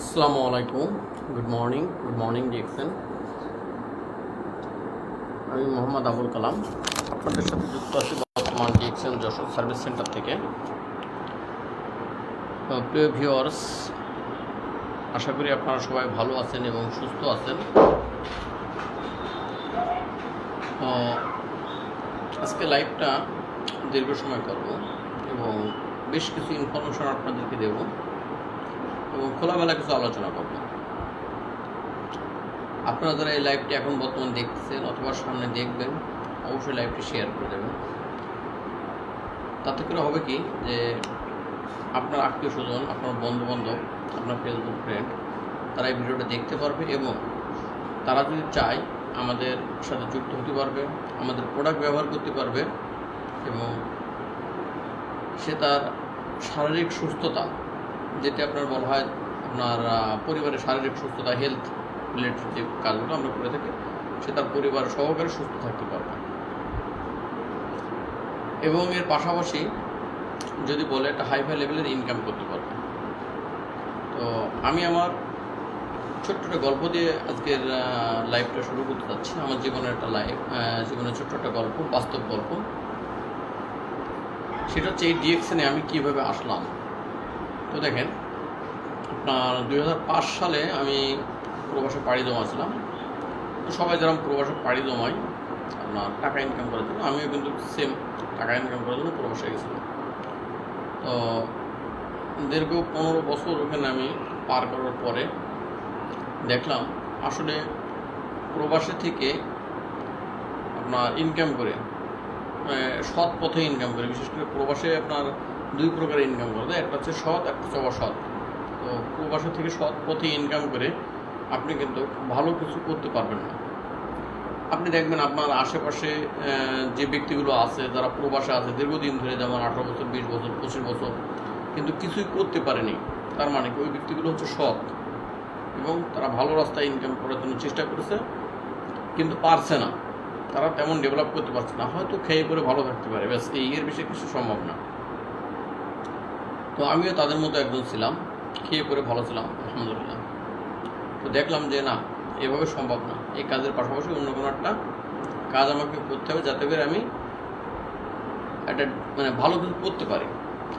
আসসালামু আলাইকুম good morning good morning ডিএক্সেন আমি মোহাম্মদ আবুল কালাম, আপনাদের সাথে যুক্ত আছি বর্তমান ডিএক্সেন যশোর সার্ভিস সেন্টার থেকে। প্রিয় ভিউয়ার্স আশা করি আপনারা সবাই ভালো আছেন এবং সুস্থ আছেন। আজকে লাইভটা দীর্ঘ সময় করব এবং বেশ কিছু ইনফরমেশন আপনাদেরকে দেবো। খোলামেলা কিছু আলোচনা করব। আপনারা যারা এই লাইভটি এখন বর্তমান দেখতেছেন অথবা সামনে দেখবেন, অবশ্যই লাইভটি শেয়ার করে দেবেন। তাতে করে হবে কি যে আপনার আত্মীয় স্বজন, আপনার বন্ধু বান্ধব আপনার ফেসবুক ফ্রেন্ড তারা এই ভিডিওটা দেখতে পারবে এবং তারা যদি চায় আমাদের সাথে যুক্ত হতে পারবে, আমাদের প্রোডাক্ট ব্যবহার করতে পারবে এবং সে তার শারীরিক সুস্থতা যেটি আপনার বলা হয় আপনার পরিবারের শারীরিক সুস্থতা হেলথ রিলেটেড যে কাজগুলো আমরা করে থাকি, সে তার পরিবার সহকারে সুস্থ থাকতে পারবে। এবং এর পাশাপাশি যদি বলে, একটা হাই ফাই লেভেলের ইনকাম করতে পারবে। তো আমি আমার ছোট্ট একটা গল্প দিয়ে আজকের লাইফটা শুরু করতে চাচ্ছি আমার জীবনের একটা লাইফ জীবনের ছোট্ট একটা গল্প, বাস্তব গল্প। সেটা হচ্ছে এই ডিএক্সনে আমি কীভাবে আসলাম। তো দেখেন, আপনার দুই হাজার পাঁচ সালে আমি প্রবাসে পাড়ি জমাছিলাম। তো সবাই যেরকম প্রবাসে পাড়ি জমাই আপনার টাকা ইনকাম করার জন্য আমিও কিন্তু সেম টাকা ইনকাম করার জন্য প্রবাসে গেছিলাম। তো দীর্ঘ পনেরো বছর ওখানে আমি পার করার পরে দেখলাম, আসলে প্রবাসে থেকে আপনার ইনকাম করে সৎ পথে ইনকাম করে, বিশেষ করে প্রবাসে আপনার দুই প্রকার ইনকাম করা যায় একটা হচ্ছে সৎ একটা হচ্ছে অসৎ। তো প্রবাসে থেকে সৎ পথে ইনকাম করে আপনি কিন্তু ভালো কিছু করতে পারবেন না। আপনি দেখবেন আপনার আশেপাশে যে ব্যক্তিগুলো আছে, যারা প্রবাসে আছে, দীর্ঘদিন ধরে যেমন আঠারো বছর, বিশ বছর, পঁচিশ বছর, কিন্তু কিছুই করতে পারেনি, তার মানে কি? ওই ব্যক্তিগুলো হচ্ছে সৎ এবং তারা ভালো রাস্তায় ইনকাম করার জন্য চেষ্টা করেছে, কিন্তু পারছে না। তারা তেমন ডেভেলপ করতে পারছে না। হয়তো খেয়ে পরে ভালো থাকতে পারে। ব্যাস, এই, এর বিষয়ে কিছু সম্ভব না। তো আমিও তাদের মতো একজন ছিলাম, খেয়ে পরে ভালো ছিলাম, আলহামদুলিল্লাহ। তো দেখলাম যে না, এভাবে সম্ভব না। এই কাজের পাশাপাশি অন্য কোনো একটা কাজ আমাকে করতে হবে যাতে করে আমি একটা মানে ভালো কিছু করতে পারি।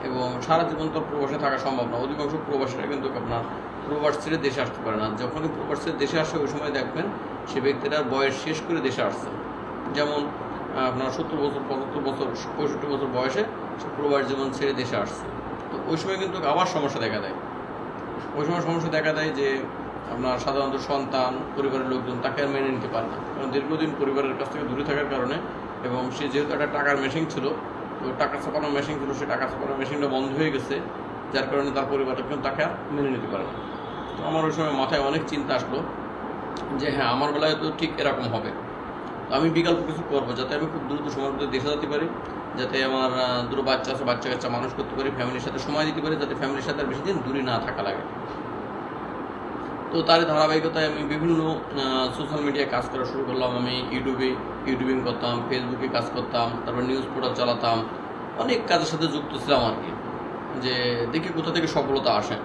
এবং সারা জীবন তো প্রবাসে থাকা সম্ভব না। অধিকাংশ প্রবাসীরা কিন্তু আপনার প্রবাস ছেড়ে দেশে আসতে পারে না। যখনই প্রবাস ছেড়ে দেশে আসে, ওই সময় দেখবেন সে ব্যক্তিটার বয়স শেষ করে দেশে আসছে। যেমন আপনার সত্তর বছর, পঁচাত্তর বছর, পঁয়ষট্টি বছর বয়সে সে প্রবাস জীবন ছেড়ে দেশে আসছে। তো ওই সময় কিন্তু আবার সমস্যা দেখা দেয়। ওই সময় সমস্যা দেখা দেয় যে আপনার সাধারণত সন্তান, পরিবারের লোকজন তাকে আর মেনে নিতে পারে না। কারণ দীর্ঘদিন পরিবারের কাছ থেকে দূরে থাকার কারণে এবং সে যেহেতু একটা টাকার মেশিন ছিল, তো টাকা ছাপানোর মেশিন ছিল, সে টাকা ছাপানোর মেশিনটা বন্ধ হয়ে গেছে, যার কারণে তার পরিবারটা কিন্তু তাকে আর মেনে নিতে পারে না। তো আমার ওই সময় মাথায় অনেক চিন্তা আসলো যে হ্যাঁ আমার বেলায় তো ঠিক এরকম হবে। তো আমি বিকল্প কিছু করব, যাতে আমি খুব দ্রুত সময়ের মধ্যে দেশে যেতে পারি। যাতে আমার দুটো বাচ্চা আছে, বাচ্চা কাচ্চা মানুষ করতে পারি, ফ্যামিলির সাথে সময় দিতে পারি, যাতে ফ্যামিলির সাথে আর বেশি দিন দূরে না থাকা লাগে। তো তার ধারাবাহিকতায় আমি বিভিন্ন সোশ্যাল মিডিয়ায় কাজ করা শুরু করলাম। আমি ইউটিউবে, ইউটিউবিং করতাম ফেসবুকে কাজ করতাম, তারপর নিউজ পোর্টাল চালাতাম। অনেক কাজের সাথে যুক্ত ছিলাম আর কি, যে দেখি কোথা থেকে সফলতা আসে।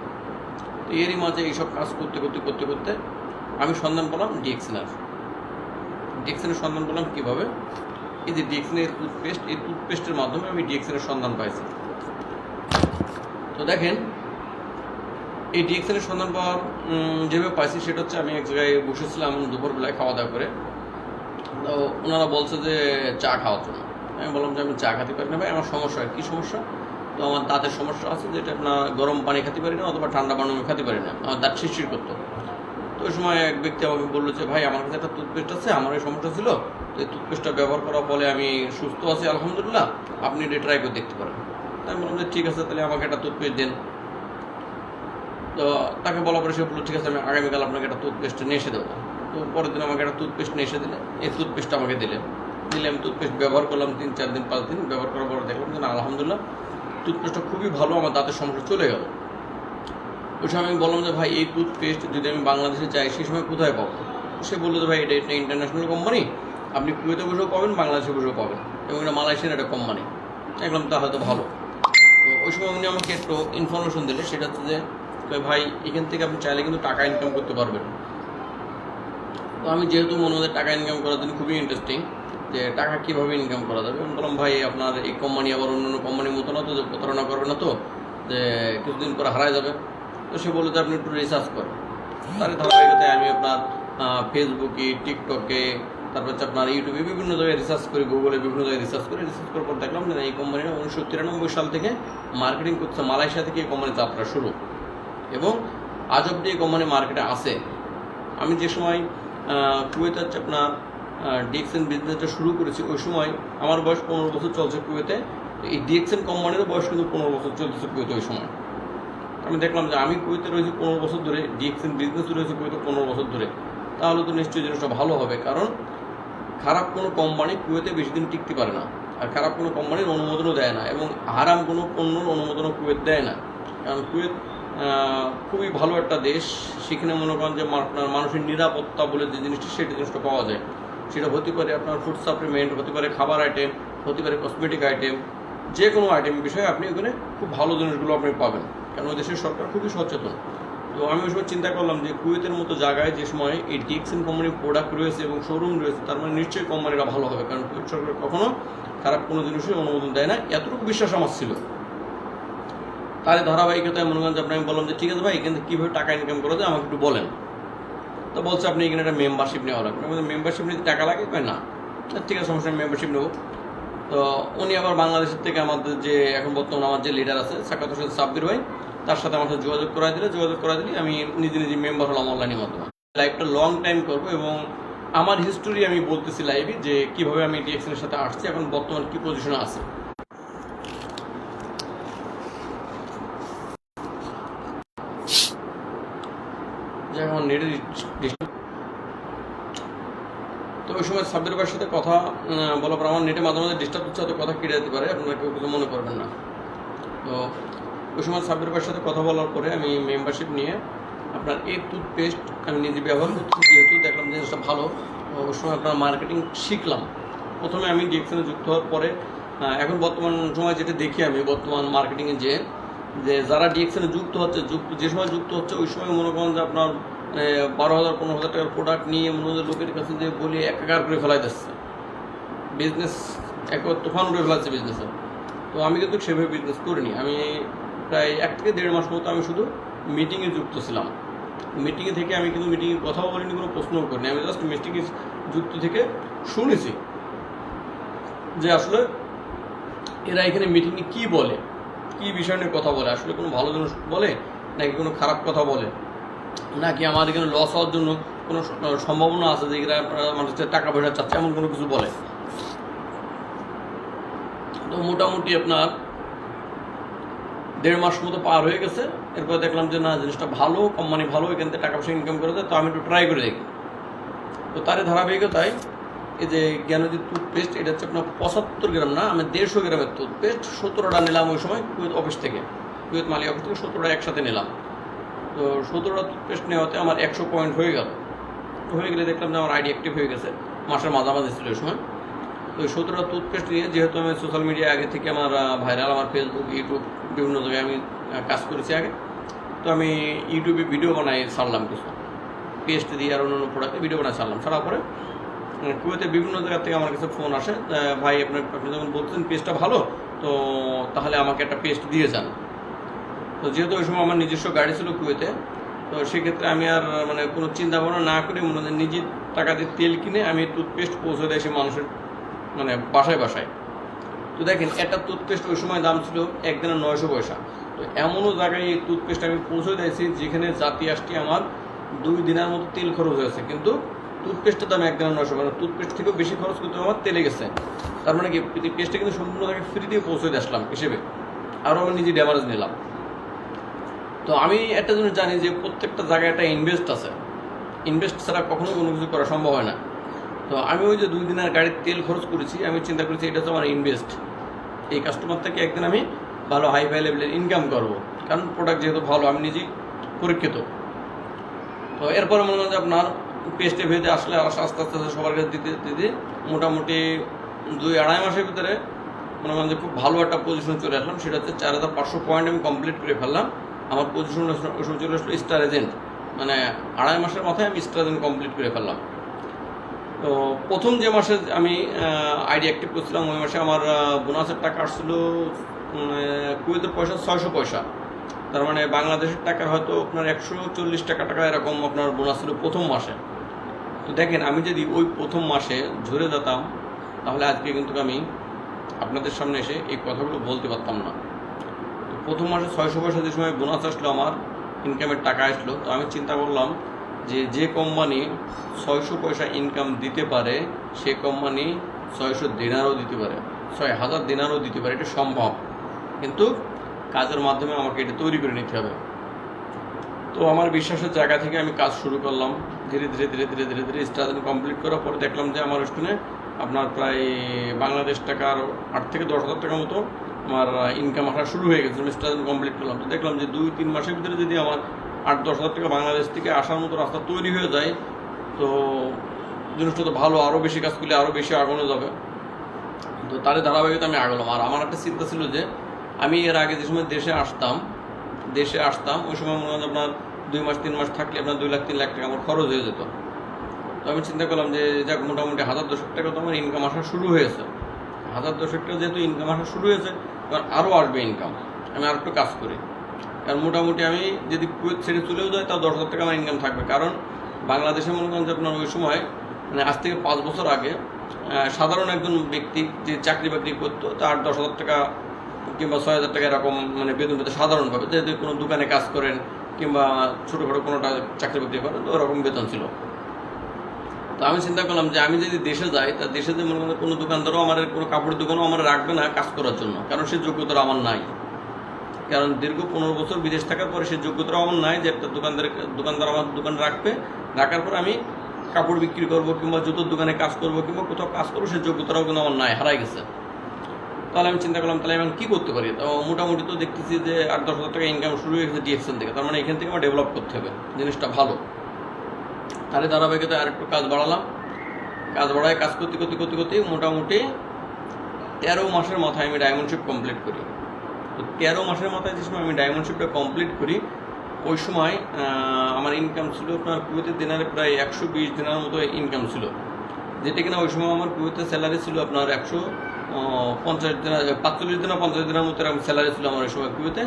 তো এরই মাঝে এইসব কাজ করতে করতে করতে করতে আমি সন্ধান পেলাম ডিএক্সেনের ডিএক্সেনের সন্ধান পেলাম কীভাবে? এই যে ডিএক্সেনের টুথপেস্ট এই টুথপেস্টের মাধ্যমে আমি ডিএক্সেনের সন্ধান পাইছি। তো দেখেন, এই ডিএক্সেনের সন্ধান পাওয়ার যেভাবে পাইছি সেটা হচ্ছে আমি এক জায়গায় বসেছিলাম দুপুরবেলায় খাওয়া দাওয়া করে। তো ওনারা বলছে যে চা খাওয়ার জন্য। আমি বললাম যে আমি চা খেতে পারি না ভাই, আমার সমস্যা হয়। কী সমস্যা? তো আমার দাঁতের সমস্যা আছে, যেটা আপনার গরম পানি খেতে পারি না অথবা ঠান্ডা পানি আমি খেতে পারি না। আমার দাঁত শিরশির করতো। তো ওই সময় এক ব্যক্তি আমাকে বলল যে, ভাই, আমার কাছে একটা টুথপেস্ট আছে আমার এই সমস্যা ছিল। এই টুথপেস্টটা ব্যবহার করার ফলে আমি সুস্থ আছি, আলহামদুলিল্লাহ। আপনি এটা ট্রাই করে দেখতে পারেন। আমি বললাম যে, ঠিক আছে, তাহলে আমাকে একটা টুথপেস্ট দেন। তো তাকে বলা পরে সে বলল, ঠিক আছে, আমি আগামীকাল আপনাকে একটা টুথপেস্ট নিয়ে এসে দেবো। তো পরের দিন আমাকে একটা টুথপেস্ট নিয়ে এসে দিলে এই টুথপেস্টটা আমাকে দিলেন। দিলে আমি টুথপেস্ট ব্যবহার করলাম তিন, চার দিন, পাঁচ দিন। ব্যবহার করার পর দেখলাম যে আলহামদুলিল্লাহ টুথপেস্টটা খুবই ভালো, আমার দাঁতের সমস্যা চলে গেল। ওই সময় আমি বললাম যে, ভাই, এই টুথপেস্ট যদি আমি বাংলাদেশে যাই সেই সময় কোথায় পাবো? সে বলল যে, ভাই, এটা একটা ইন্টারন্যাশনাল কোম্পানি আপনি কুয়েতে বসেও পাবেন, বাংলাদেশে বসেও পাবেন। এবং এটা মালয়েশিয়ার একটা কোম্পানি দেখলাম তা হয়তো ভালো। তো ওই সময় উনি আমাকে একটু ইনফরমেশন দিলে সেটা হচ্ছে যে ভাই, এখান থেকে আপনি চাইলে কিন্তু টাকা ইনকাম করতে পারবেন। তো আমি যেহেতু মনে হয় টাকা ইনকাম করার জন্য খুবই ইন্টারেস্টিং যে টাকা কীভাবে ইনকাম করা যাবে? আমি বললাম, ভাই, আপনার এই কোম্পানি আবার অন্য অন্য কোম্পানির মতো না তো, যে প্রতারণা করবে না তো, যে কিছুদিন পরে হারায় যাবে? তো সে বলে যে, আপনি একটু রিসার্চ করেন। তার ধারাবাহিকতায় আমি আপনার ফেসবুকে টিকটকে তারপর হচ্ছে আপনার ইউটিউবে বিভিন্ন জায়গায় রিসার্চ করি গুগলে বিভিন্ন জায়গায় রিসার্চ করে রিসার্চ করার পর দেখলাম যে এই কোম্পানিটা উনিশশো তিরানব্বই সাল থেকে মার্কেটিং করছে, মালয়েশিয়া থেকে এই কোম্পানির যাত্রা শুরু। এবং আজ অব্দি এই কোম্পানি মার্কেটে আসে আমি যে সময় কুয়েতে হচ্ছে আপনার ডিএক্সএন বিজনেসটা শুরু করেছি, ওই সময় আমার বয়স পনেরো বছর চলছে কুয়েতে। এই ডিএক্সএন কোম্পানিরও বয়স কিন্তু পনেরো বছর চলছে কুয়েতে ওই সময়। আমি দেখলাম যে আমি কুয়েতে রয়েছি পনেরো বছর ধরে ডিএক্সএন বিজনেস রয়েছে কুয়েতে পনেরো বছর ধরে। তাহলে তো নিশ্চয়ই জিনিসটা ভালো হবে, কারণ খারাপ কোনো কোম্পানি কুয়েতে বেশি দিন টিকতে পারে না। আর খারাপ কোনো কোম্পানির অনুমোদনও দেয় না এবং হারাম কোনো পণ্যর অনুমোদনও কুয়েত দেয় না। কারণ কুয়েত খুবই ভালো একটা দেশ। সেখানে মনে করেন যে আপনার মানুষের নিরাপত্তা বলে যে জিনিসটা সেই জিনিসটা পাওয়া যায়। সেটা হতে পারে আপনার ফুড সাপ্লিমেন্ট হতে পারে খাবার আইটেম হতে পারে কসমেটিক আইটেম যে কোনো আইটেম বিষয়ে আপনি ওখানে খুব ভালো জিনিসগুলো আপনি পাবেন। কারণ ওই দেশের সরকার খুবই সচেতন। তো আমি ওই সময় চিন্তা করলাম যে কুয়েতের মতো জায়গায় যে সময় এই ডিএক্সএন কোম্পানির প্রোডাক্ট রয়েছে এবং শোরুম রয়েছে, তার মানে নিশ্চয়ই কোম্পানিটা ভালো হবে। কারণ কুয়েত সরকার কখনো খারাপ কোনো জিনিসই অনুমোদন দেয় না। এতটুকু বিশ্বাস আমার ছিল। তার ধারাবাহিকতায় মনে যে আপনাকে বললাম যে, ঠিক আছে ভাই, এখান কীভাবে টাকা ইনকাম করা যায়, আমাকে একটু বলেন। তো বলছে, আপনি এখানে একটা মেম্বারশিপ নেওয়া লাগবে। মেম্বারশিপ নিতে টাকা লাগে? কয়, না। তা ঠিক আছে, সমস্যা মেম্বারশিপ নেব। তো উনি আবার বাংলাদেশের থেকে আমাদের যে, এখন বর্তমানে আমার যে লিডার আছে সাকাত হোসেন সাব্বির ভাই তার সাথে আমার সাথে যোগাযোগ করা দিলে, যোগাযোগ করা দিলে আমি নিজে নিজে মেম্বার হলাম অনলাইনের মাধ্যমে। লাইভটা লং টাইম করব এবং আমার হিস্টোরি আমি বলতেছি লাইভে যে কীভাবে আমি ডিএক্সএনের সাথে আসছি, এখন বর্তমান কি পজিশনে আছে। নেটের তো ওই সময় সাব্বির সাথে কথা বলার পর আমার নেটে মাঝে মাঝে ডিস্টার্ব হচ্ছে কথা কেটে যেতে পারে, আপনারা কেউ কিছু মনে করবেন না। তো ওই সময় সাব্বির ভাইয়ের সাথে কথা বলার পরে আমি মেম্বারশিপ নিয়ে আপনার এই টুথপেস্ট আমি নিজে ব্যবহার করছি, যেহেতু দেখলাম জিনিসটা ভালো। ওই সময় আপনার মার্কেটিং শিখলাম। প্রথমে আমি ডিএক্সএনে যুক্ত হওয়ার পরে এখন বর্তমান সময় যেটা দেখি আমি, বর্তমান মার্কেটিংয়ে যে যে যারা ডিএক্সএনে যুক্ত হচ্ছে, যুক্ত, যে সময় যুক্ত হচ্ছে, ওই সময় মনে করেন যে আপনার বারো হাজার, পনেরো হাজার টাকার প্রোডাক্ট নিয়ে মনে হয় লোকের কাছে যে বলি একাকার করে ফেলাই দিচ্ছে। বিজনেস একবার তুফান উঠে ফেলাচ্ছে বিজনেসে তো আমি কিন্তু সেভাবে বিজনেস করিনি। আমি প্রায় এক থেকে দেড় মাস মতো আমি শুধু মিটিংয়ে যুক্ত ছিলাম। মিটিংয়ে থেকে আমি কিন্তু মিটিংয়ে কথাও বলিনি, কোনো প্রশ্নও করিনি। আমি জাস্ট মিটিংয়ে যুক্ত থেকে শুনেছি যে আসলে এরা এখানে মিটিংয়ে কি বলে, কি বিষয় নিয়ে কথা বলে, আসলে কোনো ভালো জিনিস বলে নাকি কোনো খারাপ কথা বলে? নাকি আমার এখানে লস হওয়ার জন্য কোনো সম্ভাবনা আছে যে এরা মানুষের টাকা পয়সা চাচ্ছে এমন কোনো কিছু বলে? তো মোটামুটি আপনার দেড় মাস মতো পার হয়ে গেছে। এরপর দেখলাম যে, না, জিনিসটা ভালো কোম্পানি ভালো, এখান থেকে টাকা পয়সা ইনকাম করে দেয় তো আমি একটু ট্রাই করে দেখি। তো তার ধারাবাহিকতায় এই যে জ্ঞানদীপ টুথপেস্ট এটা হচ্ছে আপনার পঁচাত্তর গ্রাম না, আমি দেড়শো গ্রামের টুথপেস্ট সতেরোটা নিলাম ওই সময় কুয়েত অফিস থেকে। কুয়েত মালিক অফিস থেকে সতেরোটা একসাথে নিলাম। তো সতেরোটা টুথপেস্ট নেওয়াতে আমার একশো পয়েন্ট হয়ে গেল। হয়ে গেলে দেখলাম যে, আমার আইডি অ্যাক্টিভ হয়ে গেছে, মাসের মাঝামাঝি ছিল ওই সময়। তো সতেরোটা টুথপেস্ট নিয়ে, যেহেতু আমি সোশ্যাল মিডিয়া আগে থেকে আমার ভাইরাল আমার ফেসবুক ইউটিউব বিভিন্ন জায়গায় আমি কাজ করেছি আগে। তো আমি ইউটিউবে ভিডিও বানাই ছাড়লাম কিছু। পেস্ট দিয়ে আর অন্য প্রোডাক্টে ভিডিও বানাই ছাড়লাম। ছাড়ার পরে কুয়েতে বিভিন্ন জায়গা থেকে আমার কাছে ফোন আসে ভাই, আপনার, আপনি যখন বলছেন পেস্টটা ভালো, তো তাহলে আমাকে একটা পেস্ট দিয়ে যান। তো যেহেতু ওই সময় আমার নিজস্ব গাড়ি ছিল কুয়েতে, তো সেক্ষেত্রে আমি আর মানে কোনো চিন্তা ভাবনা না করে মনে নিজের টাকা দিয়ে তেল কিনে আমি টুথপেস্ট পৌঁছে দেয় সে মানুষের মানে বাসায় বাসায়। তো দেখেন, একটা টুথপেস্ট ওই সময় দাম ছিল একদিনে নয়শো পয়সা। তো এমনও জায়গায় এই টুথপেস্ট আমি পৌঁছে দিয়েছি যেখানে জাতি আসটি আমার দুই দিনের মতো তেল খরচ হয়েছে কিন্তু টুথপেস্টের দাম একদিনে নয়শো মানে টুথপেস্ট থেকেও বেশি খরচ কিন্তু আমার তেলে গেছে। তার মানে কি পেস্টটা কিন্তু সম্পূর্ণ তাকে ফ্রি দিয়ে পৌঁছে দিয়ে আসলাম হিসেবে। আরও আমি নিজে ড্যামারেজ নিলাম। তো আমি একটা জিনিস জানি যে প্রত্যেকটা জায়গায় একটা ইনভেস্ট আছে। ইনভেস্ট ছাড়া কখনো কোনো কিছু করা সম্ভব হয় না। তো আমি ওই যে দুই দিনের গাড়ির তেল খরচ করেছি, আমি চিন্তা করেছি এটা তো আমার ইনভেস্ট এই কাস্টমার থেকে একদিন আমি ভালো হাই ফাই লেভেলের ইনকাম করব। কারণ প্রোডাক্ট যেহেতু ভালো, আমি নিজেই পরীক্ষিত। তো এরপরে মনে হয় যে আপনার পেস্টে ভেজে আসলে আস্তে আস্তে আস্তে সবার কাছে দিতে দিতে মোটামুটি দুই আড়াই মাসের ভিতরে মনে হয় যে খুব ভালো একটা পজিশন চলে আসলাম। সেটা হচ্ছে চার হাজার পাঁচশো পয়েন্ট আমি কমপ্লিট করে ফেললাম। আমার পজিশন চলে আসলো স্টার এজেন্ট মানে আড়াই মাসের মাথায় আমি স্টার এজেন্ট কমপ্লিট করে ফেললাম। তো প্রথম যে মাসে আমি আইডি অ্যাক্টিভ করছিলাম ওই মাসে আমার বোনাসের টাকা আসছিল উম, কুয়েতের পয়সা ছয়শো পয়সা। তার মানে বাংলাদেশের টাকা হয়তো আপনার একশো চল্লিশ টাকা টাকা এরকম আপনার বোনাস ছিল প্রথম মাসে। তো দেখেন আমি যদি ওই প্রথম মাসে ঝরে যেতাম তাহলে আজকে কিন্তু আমি আপনাদের সামনে এসে এই কথাগুলো বলতে পারতাম না। তো প্রথম মাসে ছয়শো পয়সা যে সময় বোনাস আসলো আমার ইনকামের টাকা আসলো তো আমি চিন্তা করলাম যে যে কোম্পানি ছয়শো পয়সা ইনকাম দিতে পারে, সে কোম্পানি ছয়শো দিনারও দিতে পারে, ছয় হাজার দিনারও দিতে পারে, এটা সম্ভব। কিন্তু কাজের মাধ্যমে আমাকে এটা তৈরি করে নিতে হবে। তো আমার বিশ্বাসের জায়গা থেকে আমি কাজ শুরু করলাম। ধীরে ধীরে ধীরে ধীরে ধীরে ধীরে স্টাডি কমপ্লিট করার পরে দেখলাম যে আমার স্টুডেন্টে আপনার প্রায় বাংলাদেশ টাকার আট থেকে দশ হাজার টাকার মতো আমার ইনকাম আসা শুরু হয়ে গেছে। আমি স্টাডি কমপ্লিট করলাম। তো দেখলাম যে দুই, তিন মাসের ভিতরে যদি আমার আট, দশ হাজার টাকা বাংলাদেশ থেকে আসার মতো রাস্তা তৈরি হয়ে যায়, তো জিনিসটা তো ভালো আরও বেশি কাজ করলে আরও বেশি আগানো যাবে। তো তার ধারাবাহিকতা আমি আগালাম। আর আমার একটা চিন্তা ছিল যে, আমি এর আগে যে সময় দেশে আসতাম দেশে আসতাম, ওই সময় মনে হয় আপনার দুই মাস, তিন মাস থাকলে আপনার দুই লাখ, তিন লাখ টাকা আমার খরচ হয়ে যেত। তো আমি চিন্তা করলাম যে, যাক, মোটামুটি হাজার দশেক টাকা তো আমার ইনকাম আসা শুরু হয়েছে। হাজার দশেক টাকা যেহেতু ইনকাম আসা শুরু হয়েছে, এবার আরও আসবে ইনকাম আমি আর একটু কাজ করি। কারণ মোটামুটি আমি যদি কুয়েত ছেড়ে চলেও যাই, তাও দশ হাজার টাকা আমার ইনকাম থাকবে। কারণ বাংলাদেশে মনে করেন যে আপনার ওই সময় মানে আজ থেকে পাঁচ বছর আগে সাধারণ একজন ব্যক্তি যে চাকরি বাকরি করতো, তার দশ হাজার টাকা কিংবা ছয় হাজার টাকা এরকম মানে বেতন পেতে সাধারণভাবে। যদি কোনো দোকানে কাজ করেন কিংবা ছোটোখাটো কোনোটা চাকরি বাকরি করেন, তো ওরকম বেতন ছিল। তো আমি চিন্তা করলাম যে আমি যদি দেশে যাই, তা দেশে যে মনে করেন কোনো দোকানদারও আমার কোনো কাপড়ের দোকানও আমার রাখবে না কাজ করার জন্য, কারণ সে যোগ্যতা আমার নাই। কারণ দীর্ঘ পনেরো বছর বিদেশ থাকার পরে সে যোগ্যতা আমার নাই যে একটা দোকানদার দোকানদার আমার দোকান রাখবে। রাখার পর আমি কাপড় বিক্রি করব কিংবা জুতোর দোকানে কাজ করব কিংবা কোথাও কাজ করব, সে যোগ্যতাটাও কিন্তু আমার নাই, হারাই গেছে। তাহলে আমি চিন্তা করলাম, তাহলে আমি কী করতে পারি? তো মোটামুটি তো দেখতেছি যে আট দশ হাজার টাকা ইনকাম শুরু হয়ে গেছে ডিএক্সএন থেকে। তার মানে এখান থেকে আমার ডেভেলপ করতে হবে, জিনিসটা ভালো। তাহলে ধারাবাহিকতা আর একটু কাজ বাড়ালাম। কাজ বাড়ায় কাজ করতে করতে করতে করতে মোটামুটি তেরো মাসের মাথায় আমি ডায়মন্ডশিপ কমপ্লিট করি। তো তেরো মাসের মাথায় যে সময় আমি ডায়মন্ডশিপটা কমপ্লিট করি, ওই সময় আমার ইনকাম ছিল আপনার কুয়েতের দিনারে প্রায় একশো বিশ দিনের মতো ইনকাম ছিল। যেটা কিনা ওই সময় আমার কুয়েতের স্যালারি ছিল আপনার একশো পঞ্চাশ দিন, পাঁচচল্লিশ দিন, পঞ্চাশ দিনের মতো এরকম স্যালারি ছিল আমার ওই সময় কুয়েতে।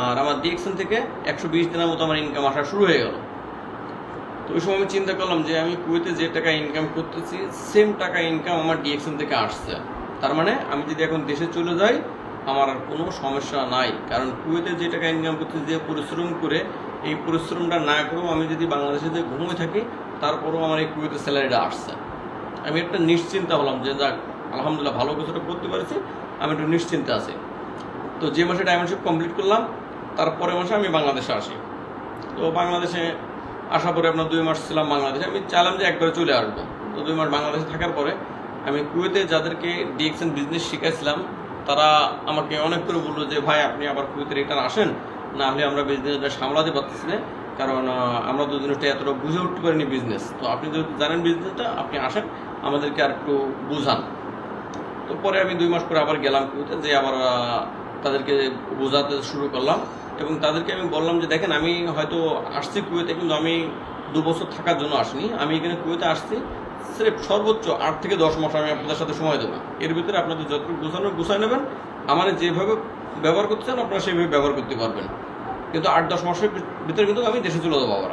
আর আমার ডিএকশন থেকে একশো বিশ দিনের মতো আমার ইনকাম আসা শুরু হয়ে গেল। তো ওই সময় আমি চিন্তা করলাম যে আমি কুয়েতে যে টাকা ইনকাম করতেছি সেম টাকা ইনকাম আমার ডিএকশন থেকে আসছে। তার মানে আমি যদি এখন দেশে চলে যাই আমার আর কোনো সমস্যা নাই। কারণ কুয়েতে যে টাকা ইনকাম করতে যে পরিশ্রম করে, এই পরিশ্রমটা না করেও আমি যদি বাংলাদেশে যে ঘুমিয়ে থাকি, তারপরেও আমার এই কুয়েতের স্যালারিটা আসছে। আমি একটা নিশ্চিন্তা হলাম যে, যাক, আলহামদুলিল্লাহ ভালো কিছুটা করতে পারছি, আমি একটু নিশ্চিন্তে আছি। তো যে মাসে ডায়মন্ডশিপ কমপ্লিট করলাম তারপরের মাসে আমি বাংলাদেশে আসি। তো বাংলাদেশে আসার পরে আপনার দুই মাস ছিলাম বাংলাদেশে, আমি চাইলাম যে একবারে চলে আসব। তো দুই মাস বাংলাদেশে থাকার পরে আমি কুয়েতে যাদেরকে ডিএক্সএন বিজনেস শিখাইছিলাম তারা আমাকে অনেক করে বলল যে, ভাই, আপনি আবার কুয়েতে রিটার্ন আসেন। না হলে আমরা বিজনেসটা সামলাতে পারতেছি না। কারণ আমরা তো জিনিসটা এতটা বুঝে উঠতে পারিনি বিজনেস তো আপনি যদি জানেন বিজনেসটা আপনি আসেন। আমাদেরকে আর একটু বুঝান। তো পরে আমি দুই মাস পরে আবার গেলাম কুয়েতে যে আবার তাদেরকে বোঝাতে শুরু করলাম। এবং তাদেরকে আমি বললাম যে, দেখেন, আমি হয়তো আসছি কুয়েতে, কিন্তু আমি দু বছর থাকার জন্য আসিনি। আমি এখানে কুয়েতে আসছি। স্রেফ সর্বোচ্চ আট থেকে দশ মাস আমি আপনাদের সাথে সময় দেবো। এর ভিতরে আপনাদের যতটুকু গুছানো গুছাই নেবেন, আমার যেভাবে ব্যবহার করতে চান আপনারা সেইভাবে ব্যবহার করতে পারবেন। কিন্তু আট দশ মাসের ভিতরে কিন্তু আমি দেশে চলে যাব আবার।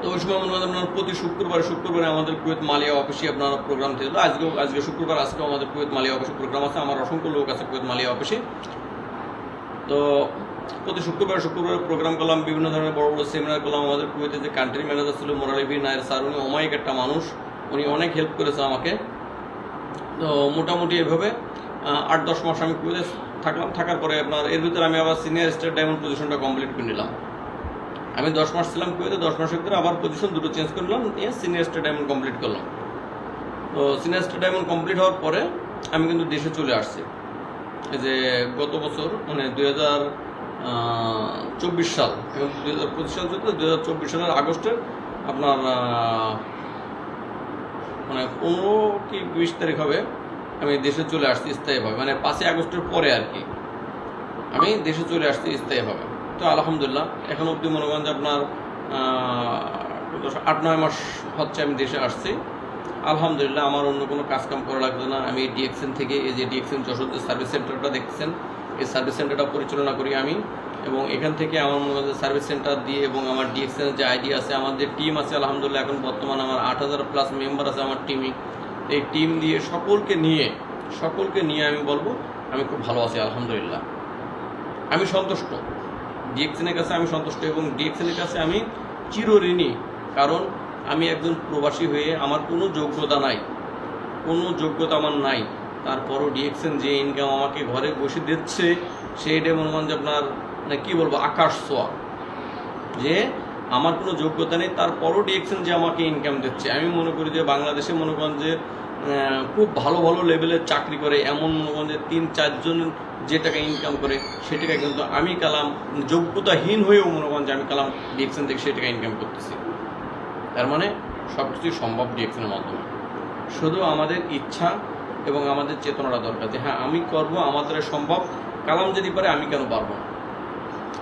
তো ওই সময় মনে আপনার প্রতি শুক্রবার, শুক্রবারে আমাদের কুয়েত মালিয়া অফিসে আপনার প্রোগ্রাম ছিল আজকেও, আজকে শুক্রবার, আজকেও আমাদের কুয়েত মালিয়া অফিসে প্রোগ্রাম আছে। আমার অসংখ্য লোক আছে কুয়েত মালিয়া অফিসে। তো প্রতি শুক্রবার শুক্রবার প্রোগ্রাম করলাম, বিভিন্ন ধরনের বড় বড় সেমিনার করলাম। আমাদের কুয়েতে যে কান্ট্রি ম্যানেজার ছিল মোরালিভি নায়ের স্যার উনি অমায়িক একটা মানুষ। উনি অনেক হেল্প করেছে আমাকে। তো মোটামুটি এভাবে আট দশ মাস আমি কুয়েতে থাকলাম। থাকার পরে আপনার, এর ভিতরে আমি আবার সিনিয়র স্টেট ডায়মন্ড পজিশনটা কমপ্লিট করে নিলাম। আমি দশ মাস ছিলাম কুয়েতে, দশ মাসের ভিতরে আবার পজিশন দুটো চেঞ্জ করে নিলাম, নিয়ে সিনিয়র স্টেট ডায়মন্ড কমপ্লিট করলাম। তো সিনিয়র স্টেট ডায়মন্ড কমপ্লিট হওয়ার পরে আমি কিন্তু দেশে চলে আসছি। যে গত বছর মানে দুই হাজার চব্বিশ সাল এবং দুই হাজার পঁচিশ সাল চলতে দুই হাজার চব্বিশ সালের আগস্টের আপনার মানে পনেরো কি বিশ তারিখ হবে, আমি দেশে চলে আসছি স্থায়ীভাবে। মানে পাঁচই আগস্টের পরে আর কি। আমি দেশে চলে আসছি স্থায়ীভাবে। তো আলহামদুলিল্লাহ, এখন অব্দি মনে করেন যে আপনার আট নয় মাস হচ্ছে আমি দেশে আসছি। আলহামদুলিল্লাহ, আমার অন্য কোনো কাজ কাম করা লাগবে না। আমি ডিএক্সএন থেকে এই যে ডিএক্সএন যশোর সার্ভিস সেন্টারটা দেখছেন এই সার্ভিস সেন্টারটা পরিচালনা করি আমি। এবং এখান থেকে আমার মনে করেন যে সার্ভিস সেন্টার দিয়ে এবং আমার ডিএক্সএন যে আইডি আছে আমার যে টিম আছে, আলহামদুলিল্লাহ, এখন বর্তমান আমার আট হাজার প্লাস মেম্বার আছে আমার টিমে। এই টিম দিয়ে সকলকে নিয়ে সকলকে নিয়ে আমি বলব, আমি খুব ভালো আছি, আলহামদুলিল্লাহ। আমি সন্তুষ্ট। ডিএক্সএনের কাছে আমি সন্তুষ্ট এবং ডিএক্সএনের কাছে আমি চিরঋণী, কারণ আমি একজন প্রবাসী হয়ে আমার কোনো যোগ্যতা নাই। কোনো যোগ্যতা আমার নাই। তারপরও ডিএক্সএন যে ইনকাম আমাকে ঘরে বসে দিচ্ছে সেইটা মনে করেন যে আপনার মানে কী বলব, আকাশ ছোঁয়া। যে আমার কোনো যোগ্যতা নেই, তারপরও ডিএক্সএন যে আমাকে ইনকাম দিচ্ছে। আমি মনে করি যে বাংলাদেশে মনে যে খুব ভালো ভালো লেভেলের চাকরি করে, এমন মনে যে তিন চারজন যে টাকা ইনকাম করে, সে টাকা কিন্তু আমি কালাম, যোগ্যতাহীন হয়েও মনে করেন যে আমি কালাম ডিএক্সএন থেকে সেই টাকা ইনকাম করতেছি। তার মানে সব কিছুই সম্ভব ডিএক্সএনের মাধ্যমে। শুধু আমাদের ইচ্ছা এবং আমাদের চেতনাটা দরকার যে হ্যাঁ আমি করব, আমাদের সম্ভব। কালাম যদি পারে, আমি কেন পারব না?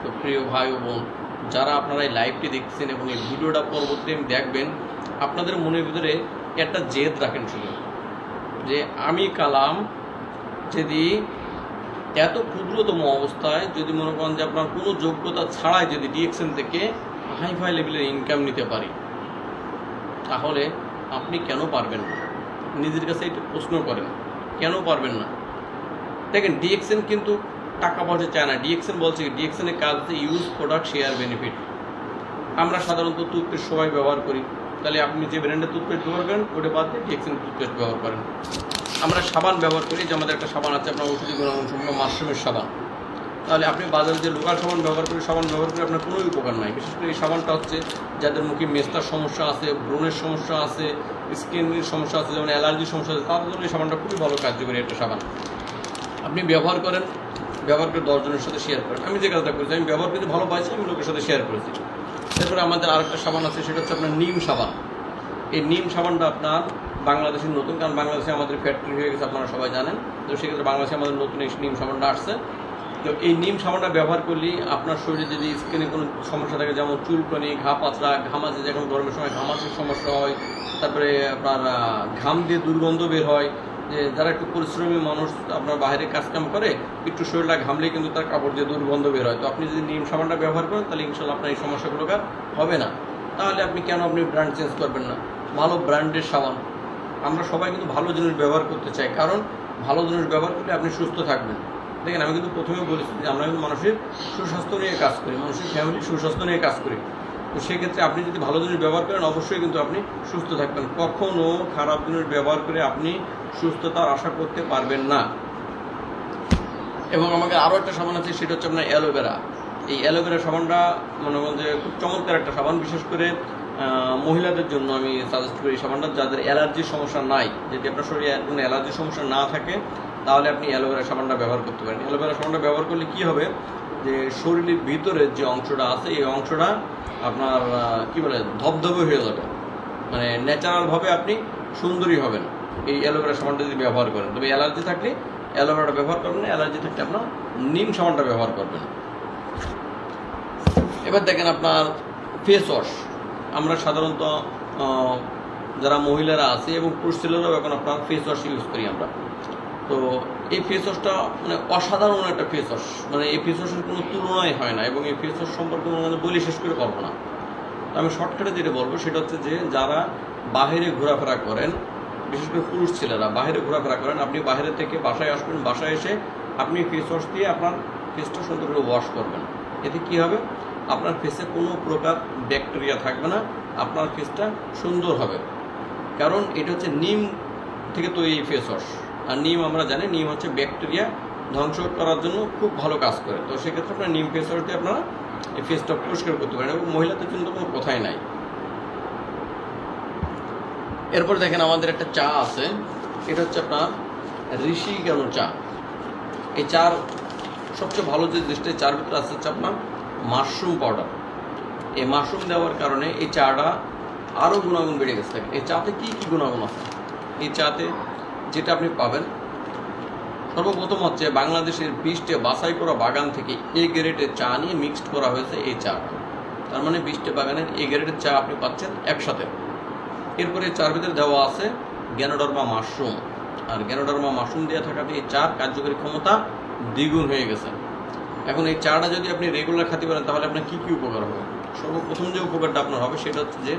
তো প্রিয় ভাই ও বোন, যারা আপনারা এই লাইভটি দেখছেন এবং এই ভিডিওটা পরবর্তী দেখবেন, আপনাদের মনের ভিতরে একটা জেদ রাখেন শুধু। যে, আমি কালাম, যদি এত ক্ষুদ্রতম অবস্থায়, যদি মনে করেন যে আপনার কোনো যোগ্যতা ছাড়াই যদি ডিএক্সএন থেকে হাই ফাই লেভেলের ইনকাম নিতে পারি, তাহলে আপনি কেন পারবেন না? নিজের কাছে একটু প্রশ্ন করেন। কেন পারবেন না? দেখেন ডিএক্সএন কিন্তু টাকা পয়সা চায় না। ডিএক্সএন বলছে ডিএক্সএনের কাজ হচ্ছে ইউজ প্রোডাক্ট শেয়ার বেনিফিট আমরা সাধারণত টুথপেস্ট সবাই ব্যবহার করি। তাহলে আপনি যে ব্র্যান্ডের টুথপেস্ট ব্যবহার করেন, ওটা বাদ দিয়ে ডিএক্সএন টুথপেস্ট ব্যবহার করেন। আমরা সাবান ব্যবহার করি, যে আমাদের একটা সাবান আছে, আপনার ওষুধি গুণাগুণ সম্পূর্ণ মাশরুমের সাবান। তাহলে আপনি বাজারে যে লোকাল সাবান ব্যবহার করে, সাবান ব্যবহার করে আপনার কোনো উপকার নাই। বিশেষ করে এই সাবানটা হচ্ছে যাদের মুখে মেস্তার সমস্যা আছে, ব্রণের সমস্যা আছে স্কিনের সমস্যা আছে, যেমন অ্যালার্জির সমস্যা আছে তাদের জন্য এই সাবানটা খুবই ভালো কার্যকরী একটা সাবান। আপনি ব্যবহার করেন, ব্যবহার করে দশজনের সাথে শেয়ার করেন। আমি যে কাজটা করেছি, আমি ব্যবহার করতে ভালো পাইছি আমি লোকের সাথে শেয়ার করেছি। এরপরে আমাদের আরেকটা সাবান আছে, সেটা হচ্ছে আপনার নিম সাবান। এই নিম সাবানটা আপনার বাংলাদেশের নতুন, কারণ বাংলাদেশে আমাদের ফ্যাক্টরি হয়ে গেছে, আপনারা সবাই জানেন। তো সেক্ষেত্রে বাংলাদেশে আমাদের নতুন এই নিম সাবানটা আসছে। তো এই নিম সাবানটা ব্যবহার করলে আপনার শরীরে যদি স্কিনে কোনো সমস্যা থাকে, যেমন চুলকনি ঘা পাতলা, ঘামাচি যখন গরমের সময় ঘামাচির সমস্যা হয়, তারপরে আপনার ঘাম দিয়ে দুর্গন্ধ বের হয়, যে যারা একটু পরিশ্রমী মানুষ আপনার বাইরে কাজকাম করে, একটু শরীরটা ঘামলে কিন্তু তার কাপড় দিয়ে দুর্গন্ধ বের হয়। তো আপনি যদি নিম সাবানটা ব্যবহার করেন, তাহলে ইনশাল্লাহ আপনার এই সমস্যাগুলো হবে না। তাহলে আপনি কেন আপনি ব্র্যান্ড চেঞ্জ করবেন না? ভালো ব্র্যান্ডের সাবান। আমরা সবাই কিন্তু ভালো জিনিস ব্যবহার করতে চাই, কারণ ভালো জিনিস ব্যবহার করলে আপনি সুস্থ থাকবেন। দেখেন, আমি কিন্তু প্রথমে বলেছি যে আমরা কিন্তু মানুষের সুস্বাস্থ্য নিয়ে কাজ করি, মানুষের ফ্যামিলি সুস্বাস্থ্য নিয়ে কাজ করি। তো সেক্ষেত্রে আপনি যদি ভালো জিনিস ব্যবহার করেন, অবশ্যই কিন্তু আপনি সুস্থ থাকবেন। কখনো খারাপ জিনিস ব্যবহার করে আপনি সুস্থতার আশা করতে পারবেন না। এবং আমাকে আরও একটা সাবান আছে, সেটা হচ্ছে আপনার অ্যালোভেরা। এই অ্যালোভেরা সাবানটা মনে করেন যে খুব চমৎকার একটা সাবান, বিশেষ করে মহিলাদের জন্য আমি সাজেস্ট করি সাবানটা যাদের অ্যালার্জির সমস্যা নাই, যদি আপনার শরীরে কোনো অ্যালার্জির সমস্যা না থাকে, তাহলে আপনি অ্যালোভেরা সাবানটা ব্যবহার করতে পারেন। অ্যালোভেরা সাবানটা ব্যবহার করলে কি হবে? যে শরীরের ভিতরের যে অংশটা আছে, এই অংশটা আপনার কি বলে, ধবধবে হয়ে যাবে। মানে ন্যাচারালভাবে আপনি সুন্দরী হবেন। এই অ্যালোভেরা সাবানটা যদি ব্যবহার করেন, তবে অ্যালার্জি থাকলে অ্যালোভেরাটা ব্যবহার করবেন অ্যালার্জি থাকলে আপনার নিম সাবানটা ব্যবহার করবেন। এবার দেখেন আপনার ফেস ওয়াশ আমরা সাধারণত যারা মহিলারা আছে এবং পুরুষ ছেলেরাও এখন আপনার ফেস ওয়াশ ইউজ করি আমরা। তো এই ফেস ওয়াশটা মানে অসাধারণ একটা ফেস ওয়াশ মানে এই ফেস ওয়াশের কোনো তুলনাই হয় না এবং এই ফেস ওয়াশ সম্পর্কে মানে বলে শেষ করে পারব না। আমি শর্টকাটে যেটা বলব সেটা হচ্ছে যে, যারা বাইরে ঘোরাফেরা করেন, বিশেষ করে পুরুষ ছেলেরা বাইরে ঘোরাফেরা করেন, আপনি বাইরে থেকে বাসায় আসবেন, বাসায় এসে আপনি ফেস ওয়াশ দিয়ে আপনার ফেসটা সুন্দর করে ওয়াশ করবেন। এতে কি হবে? আপনার ফেসে কোনো প্রকার ব্যাকটেরিয়া থাকবে না, আপনার ফেসটা সুন্দর হবে। কারণ এটা হচ্ছে নিম থেকে তৈরি ফেস ওয়াশ আর নিম আমরা জানি, নিম হচ্ছে ব্যাকটেরিয়া ধ্বংস করার জন্য খুব ভালো কাজ করে। তো সেক্ষেত্রে আপনার নিম ফেস ওয়াশ দিয়ে আপনারা এই ফেসটা পরিষ্কার করতে পারেন এবং মহিলাদের জন্য কোনো কথাই নাই। এরপর দেখেন আমাদের একটা চা আছে, এটা হচ্ছে আপনার ঋষি কেন চা? এই চার সবচেয়ে ভালো যে জিনিসটা চার ভিতরে আছে হচ্ছে আপনার মাশরুম পাউডার এই মাশরুম দেওয়ার কারণে এই চাটা আরও গুণাগুণ বেড়ে গেছে। এই চাতে কী কী গুণাগুণ আছে? এই চাতে যেটা আপনি পাবেন, সর্বপ্রথম হচ্ছে বাংলাদেশের বিশটে বাছাই করা বাগান থেকে এ গ্রেডের চা নিয়ে মিক্সড করা হয়েছে এই চা। তার মানে বিশটে বাগানের এ গ্রেডের চা আপনি পাচ্ছেন একসাথে। এরপরে চার ভিতরে দেওয়া আছে গ্যানোডার্মা মাশরুম আর গ্যানোডার্মা মাশরুম দেওয়া থাকাতে এই চার কার্যকরী ক্ষমতা দ্বিগুণ হয়ে গেছে। এখন এই চাটা যদি আপনি রেগুলার খেতে পারেন, তাহলে আপনার কী কী উপকার হবে? সর্বপ্রথম যে উপকারটা আপনার হবে, সেটা হচ্ছে যে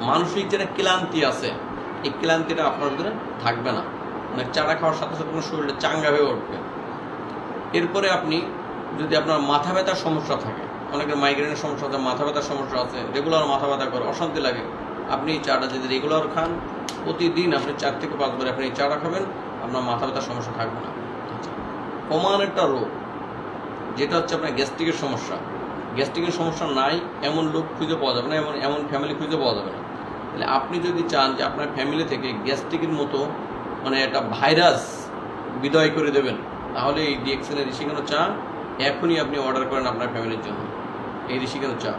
মানসিক যে ক্লান্তি আছে, এই ক্লান্তিটা আপনার ভিতরে থাকবে না। মানে চাটা খাওয়ার সাথে সাথে আপনার শরীরটা চাঙ্গা হয়ে উঠবে। এরপরে আপনি যদি আপনার মাথা ব্যথার সমস্যা থাকে, অনেকের মাইগ্রেনের সমস্যা আছে, মাথা ব্যথার সমস্যা আছে রেগুলার মাথা ব্যথা করে, অশান্তি লাগে, আপনি এই চাটা যদি রেগুলার খান, প্রতিদিন আপনি চার থেকে পাঁচবার আপনি এই চাটা খাবেন, আপনার মাথা ব্যথার সমস্যা থাকবে না। আচ্ছা কমান একটা রোগ। যেটা হচ্ছে আপনার গ্যাস্ট্রিকের সমস্যা। গ্যাস্ট্রিকের সমস্যা নাই, এমন লোক খুঁজে পাওয়া যাবে না, এমন এমন ফ্যামিলি খুঁজে পাওয়া যাবে না। তাহলে আপনি যদি চান যে আপনার ফ্যামিলি থেকে গ্যাস্ট্রিকের মতো মানে একটা ভাইরাস বিদায় করে দেবেন, তাহলে এই ডিএক্সেনের ঋষিকানো চা এখনই আপনি অর্ডার করেন আপনার ফ্যামিলির জন্য। এই ঋষিকানো চা।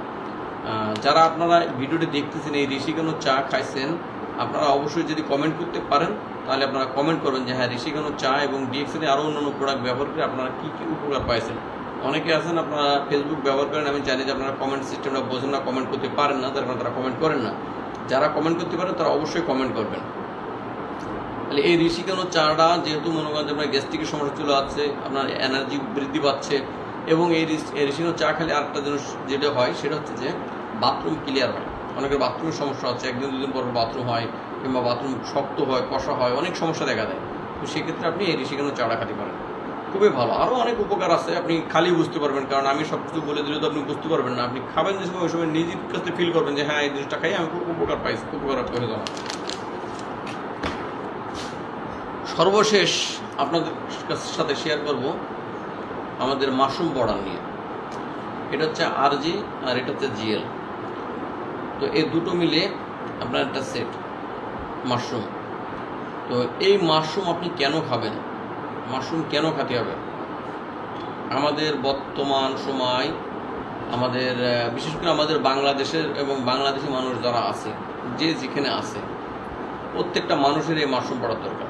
যারা আপনারা ভিডিওটি দেখতেছেন, এই ঋষিকানো চা খাইছেন, আপনারা অবশ্যই যদি কমেন্ট করতে পারেন, তাহলে আপনারা কমেন্ট করবেন যে হ্যাঁ ঋষিকানো চা এবং ডিএক্সেনের আরও অন্যান্য প্রোডাক্ট ব্যবহার করে আপনারা কী কী উপকার পাইছেন। অনেকে আছেন, আপনারা ফেসবুক ব্যবহার করেন আমি জানি যে আপনারা কমেন্ট সিস্টেমটা বোঝেন না কমেন্ট করতে পারেন না তার কারণে তারা কমেন্ট করেন না। যারা কমেন্ট করতে পারেন, তারা অবশ্যই কমেন্ট করবেন। তাহলে এই ঋষিকানো চাটা যেহেতু মনে করেন যে আপনার গ্যাস্ট্রিকের সমস্যা চলে আছে আপনার এনার্জি বৃদ্ধি পাচ্ছে, এবং এই ঋষিকানো চা খেলে আরেকটা জিনিস যেটা হয়, সেটা হচ্ছে যে বাথরুম ক্লিয়ার হয়। অনেকের বাথরুমের সমস্যা হচ্ছে, একদিন, দুদিন পর বাথরুম হয়, কিংবা বাথরুম শক্ত হয়, কষা হয়, অনেক সমস্যা দেখা দেয়। তো সেক্ষেত্রে আপনি এই ঋষিকানো চাটা খেতে পারেন। খুবই ভালো। আরও অনেক উপকার আছে, আপনি খালি বুঝতে পারবেন, কারণ আমি সব কিছু বলে দিলে তো আপনি বুঝতে পারবেন না। আপনি খাবেন যে সময়, ওই সময় নিজের কাছে ফিল করবেন যে হ্যাঁ এই জিনিসটা খাই, আমি খুব উপকার পাইছি উপকার হয়ে যাব সর্বশেষ আপনাদের সাথে শেয়ার করব আমাদের মাশরুম বর্ডার নিয়ে। এটা হচ্ছে আরজি আর এটা হচ্ছে জিএল তো এই দুটো মিলে আপনার একটা সেট মাশরুম। তো এই মাশরুম আপনি কেন খাবেন? মাশরুম কেন খেতে হবে? আমাদের বর্তমান সময় আমাদের বিশেষ করে আমাদের বাংলাদেশের এবং বাংলাদেশি মানুষ যারা আছে, যে যেখানে আছে, প্রত্যেকটা মানুষের এই মাশরুম পড়ার দরকার।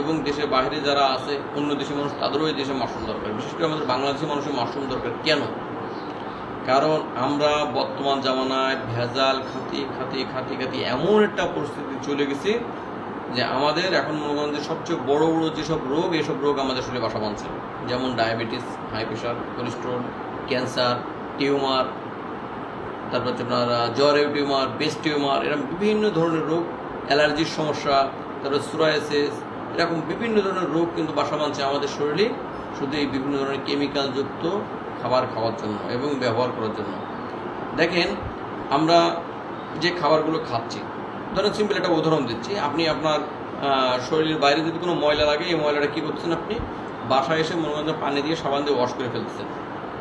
এবং দেশের বাইরে যারা আছে, অন্য দেশের মানুষ, তাদেরও এই দেশে মাশরুম দরকার। বিশেষ করে আমাদের বাংলাদেশি মানুষের মাশরুম দরকার কেন? কারণ আমরা বর্তমান জামানায় ভেজাল খাতি খাতি খাতি খাতি এমন একটা পরিস্থিতি চলে গেছি যে আমাদের এখন মনে করেন যে সবচেয়ে বড় বড় যেসব রোগ এসব রোগ আমাদের শরীরে বাসা বাঁধছে। যেমন diabetes high pressure cholesterol cancer tumour তারপর হচ্ছে আপনার আহ, জ্বরের টিউমার বেস্ট টিউমার এরকম বিভিন্ন ধরনের রোগ অ্যালার্জির সমস্যা তারপর সুরায়াসিস এরকম বিভিন্ন ধরনের রোগ কিন্তু বাসা বাঁধছে আমাদের শরীরে শুধু এই বিভিন্ন ধরনের কেমিক্যালযুক্ত খাবার খাওয়ার জন্য এবং ব্যবহার করার জন্য। দেখেন আমরা যে খাবারগুলো খাচ্ছি ধরেন সিম্পল একটা উদাহরণ দিচ্ছি। আপনি আপনার শরীরের বাইরে যদি কোনো ময়লা লাগে, এই ময়লাটা কী করছেন আপনি? বাসায় এসে মনে করেন পানি দিয়ে সাবান দিয়ে ওয়াশ করে ফেলতেছেন।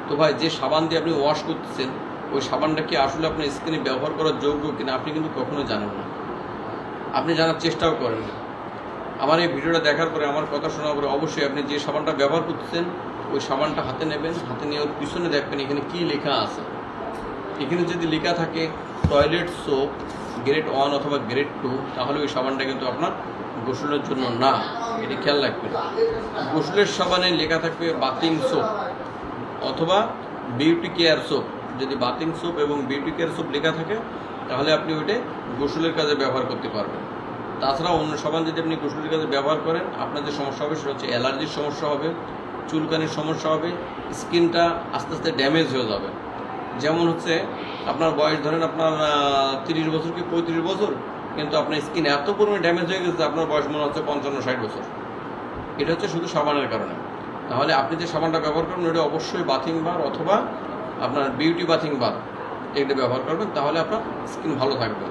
তো ভাই, যে সাবান দিয়ে আপনি ওয়াশ করতেছেন, ওই সাবানটা কি আসলে আপনার স্কিনে ব্যবহার করার যোগ্য কিনা আপনি কিন্তু কখনো জানেন না। আপনি জানার চেষ্টাও করেন না। আমার এই ভিডিওটা দেখার পরে, আমার কথা শোনার পরে অবশ্যই আপনি যে সাবানটা ব্যবহার করতেছেন, ওই সাবানটা হাতে নেবেন, হাতে নিয়ে ওর পিছনে দেখবেন এখানে কী লেখা আছে। এখানে যদি লেখা থাকে টয়লেট সোপ গ্রেড ওয়ান অথবা গ্রেড টু তাহলে ওই সাবানটা কিন্তু আপনার গোসলের জন্য না। এটি খেয়াল রাখবেন। গোসলের সাবানে লেখা থাকবে বাথিং সোপ অথবা বিউটি কেয়ার সোপ যদি বাথিং সোপ এবং বিউটি কেয়ার সোপ লেখা থাকে, তাহলে আপনি ওইটা গোসলের কাজে ব্যবহার করতে পারবেন। তাছাড়া অন্য সাবান যদি আপনি গোসলের কাজে ব্যবহার করেন, আপনার যে সমস্যা হবে সেটা হচ্ছে অ্যালার্জির সমস্যা হবে, চুলকানির সমস্যা হবে, স্কিনটা আস্তে আস্তে ড্যামেজ হয়ে যাবে। যেমন হচ্ছে আপনার বয়স ধরেন আপনার তিরিশ বছর কি পঁয়ত্রিশ বছর? কিন্তু আপনার স্কিন এত পরিমাণে ড্যামেজ হয়ে গেছে আপনার বয়স মনে হচ্ছে পঞ্চান্ন, ষাট বছর। এটা হচ্ছে শুধু সাবানের কারণে। তাহলে আপনি যে সাবানটা ব্যবহার করবেন, ওটা অবশ্যই বাথিং বার অথবা আপনার বিউটি বাথিং বার এটা ব্যবহার করবেন, তাহলে আপনার স্কিন ভালো থাকবে।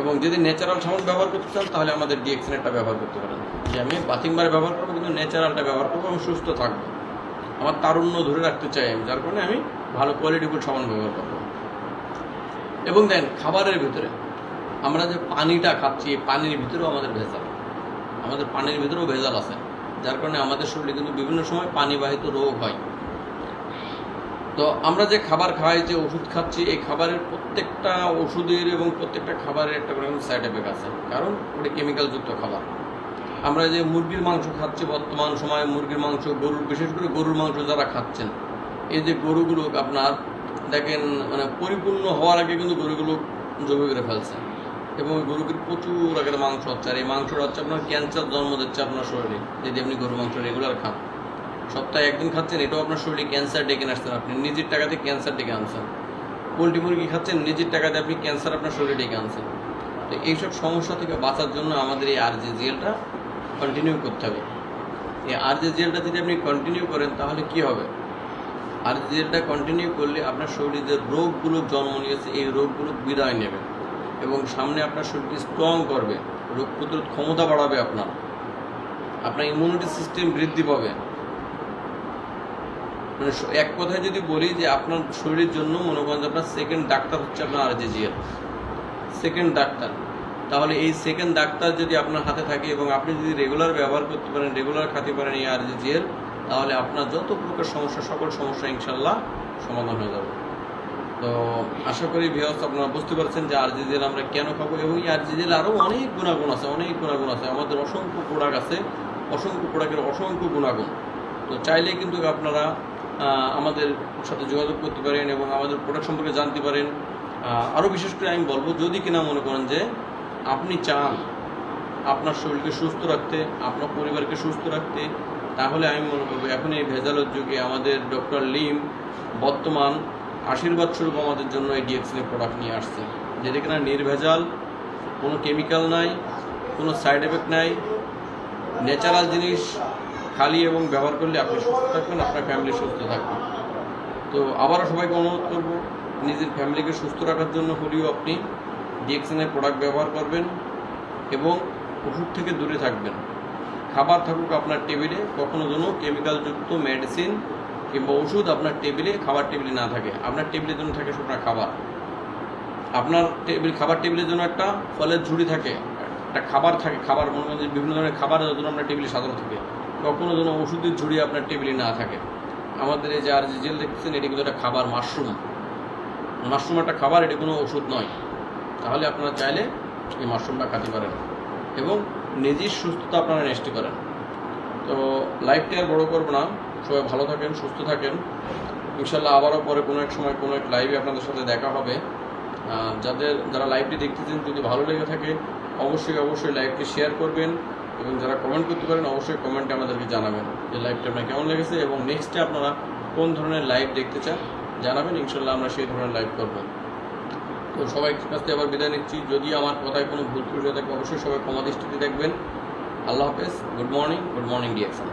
এবং যদি ন্যাচারাল সাবান ব্যবহার করতে চান, তাহলে আমাদের ডিএক্সেনেটটা ব্যবহার করতে পারেন। যে আমি বাথিং বার ব্যবহার করব, কিন্তু ন্যাচারালটা ব্যবহার করব, আমি সুস্থ থাকব। আমার তারুণ্য ধরে রাখতে চাই আমি, যার কারণে আমি ভালো কোয়ালিটিফুল সাবান ব্যবহার করব। এবং দেন খাবারের ভিতরে আমরা যে পানিটা খাচ্ছি, এই পানির ভিতরেও আমাদের ভেজাল। আমাদের পানির ভিতরেও ভেজাল আছে। যার কারণে আমাদের শরীরে কিন্তু বিভিন্ন সময় পানিবাহিত রোগ হয়। তো আমরা যে খাবার খাই, যে ওষুধ খাচ্ছি, এই খাবারের প্রত্যেকটা ওষুধের এবং প্রত্যেকটা খাবারের একটা করে সাইড এফেক্ট আছে। কারণ ওটা কেমিক্যালযুক্ত খাবার। আমরা যে মুরগির মাংস খাচ্ছি, বর্তমান সময়ে মুরগির মাংস গরুর, বিশেষ করে গরুর মাংস যারা খাচ্ছেন, এই যে গরুগুলো আপনার দেখেন মানে পরিপূর্ণ হওয়ার আগে কিন্তু গরুগুলো জবে করে ফেলছে। এবং ওই গরুগুলো প্রচুর আগের মাংস হচ্ছে। আর এই মাংসটা হচ্ছে আপনার ক্যান্সার জন্ম দিচ্ছে আপনার শরীরে। যদি আপনি গরু মাংস রেগুলার খান। সপ্তাহে একদিন খাচ্ছেন, এটাও আপনার শরীরে ক্যান্সার ডেকে আসছেন আপনি নিজের টাকাতে ক্যান্সার ডেকে আনছেন। পোলট্রি মুরগি খাচ্ছেন, নিজের টাকাতে আপনি ক্যান্সার আপনার শরীরে ডেকে আনছেন। তো এইসব সমস্যা থেকে বাঁচার জন্য আমাদের এই আর জেলটা কন্টিনিউ করতে হবে। এই আর জেলটা যদি আপনি কন্টিনিউ করেন, তাহলে কি হবে? আর জেলটা কন্টিনিউ করলে আপনার শরীরে রোগগুলো জন্ম নিয়েছে, এই রোগগুলো বিদায় নেবে এবং সামনে আপনার শরীরকে স্ট্রং করবে, রোগ প্রতিরোধ ক্ষমতা বাড়াবে আপনার। আপনার ইমিউনিটি সিস্টেম বৃদ্ধি পাবে। মানে এক কথায় যদি বলি যে আপনার শরীরের জন্য মনে করেন আপনার সেকেন্ড ডাক্তার হচ্ছে আপনার আর আরজেজিএল সেকেন্ড ডাক্তার। তাহলে এই সেকেন্ড ডাক্তার যদি আপনার হাতে থাকে এবং আপনি যদি রেগুলার ব্যবহার করতে পারেন রেগুলার খেতে পারেন এই আরজেজিএল তাহলে আপনার যত প্রকার সমস্যা, সকল সমস্যা ইনশাল্লাহ সমাধান হয়ে যাবে। তো আশা করি ভিওস আপনারা বুঝতে পারছেন যে আরজিজেল আমরা কেন খাব এবং এই আরজিজেল আরও অনেক গুণাগুণ আছে, অনেক গুণাগুণ আছে। আমাদের অসংখ্য প্রোডাক্ট আছে, অসংখ্য প্রোডাক্টের অসংখ্য গুণাগুণ। তো চাইলে কিন্তু আপনারা আমাদের সাথে যোগাযোগ করতে পারেন এবং আমাদের প্রোডাক্ট সম্পর্কে জানতে পারেন। আরও বিশেষ করে আমি বলব, যদি কিনা মনে করেন যে আপনি চান আপনার শরীরকে সুস্থ রাখতে, আপনার পরিবারকে সুস্থ রাখতে তাহলে আমি মনে করব এখন এই ভেজালের যুগে আমাদের ডক্টর লিম বর্তমান আশীর্বাদ স্বরূপ আমাদের জন্য এই ডিএক্সিনের প্রোডাক্ট নিয়ে আসছে। যেটা কিনা নির্ভেজাল, কোনো কেমিক্যাল নাই, কোনো সাইড এফেক্ট নাই ন্যাচারাল জিনিস খালি এবং ব্যবহার করলে আপনি সুস্থ থাকবেন, আপনার ফ্যামিলি সুস্থ থাকবে। তো আবারও সবাইকে অনুরোধ করব, নিজের ফ্যামিলিকে সুস্থ রাখার জন্য হলেও আপনি ডিএক্সএনের প্রোডাক্ট ব্যবহার করবেন এবং ওষুধ থেকে দূরে থাকবেন। খাবার থাকুক আপনার টেবিলে, কখনো যেন কেমিক্যালযুক্ত মেডিসিন কিংবা ওষুধ আপনার টেবিলে, খাবার টেবিলে না থাকে। আপনার টেবিলের জন্য থাকে শুকনা খাবার। আপনার টেবিল, খাবার টেবিলের জন্য একটা ফলের ঝুড়ি থাকে, একটা খাবার থাকে, খাবার মনে করেন যে বিভিন্ন ধরনের খাবার জন্য আপনার টেবিলে সাজানো থাকে। কখনো যেন ওষুধের ঝুড়ি আপনার টেবিলে না থাকে। আমাদের এই যে আর জেল দেখতেছেন, এটি কিন্তু একটা খাবার, মাশরুম। মাশরুম একটা খাবার, এটি কোনো ওষুধ নয়। তাহলে আপনারা চাইলে এই মাশরুমটা খাতে পারেন। এবং নিজের সুস্থতা আপনারা নেষ্টি করেন। তো লাইফটি আর বড় করব না। সবাই ভালো থাকেন, সুস্থ থাকেন। ইনশাল্লাহ আবারও পরে কোনো এক সময় কোনো এক লাইভে আপনাদের সাথে দেখা হবে। যাদের, যারা লাইভটি দেখতেছেন, যদি ভালো লেগে থাকে, অবশ্যই অবশ্যই লাইভটি শেয়ার করবেন এবং যারা কমেন্ট করতে পারেন, অবশ্যই কমেন্টে আমাদেরকে জানাবেন যে লাইভটা আপনার কেমন লেগেছে এবং নেক্সটে আপনারা কোন ধরনের লাইভ দেখতে চান, জানাবেন। ইনশাল্লাহ আমরা সেই ধরনের লাইভ করব। তো সবাই কাছ আবার বিদায় নিচ্ছি। যদি আমার কথায় কোনো ভুল ত্রুটি থাকে, অবশ্যই সবাই ক্ষমা দৃষ্টিতে দেখবেন। আল্লাহ হাফেজ। Good morning good morning DXN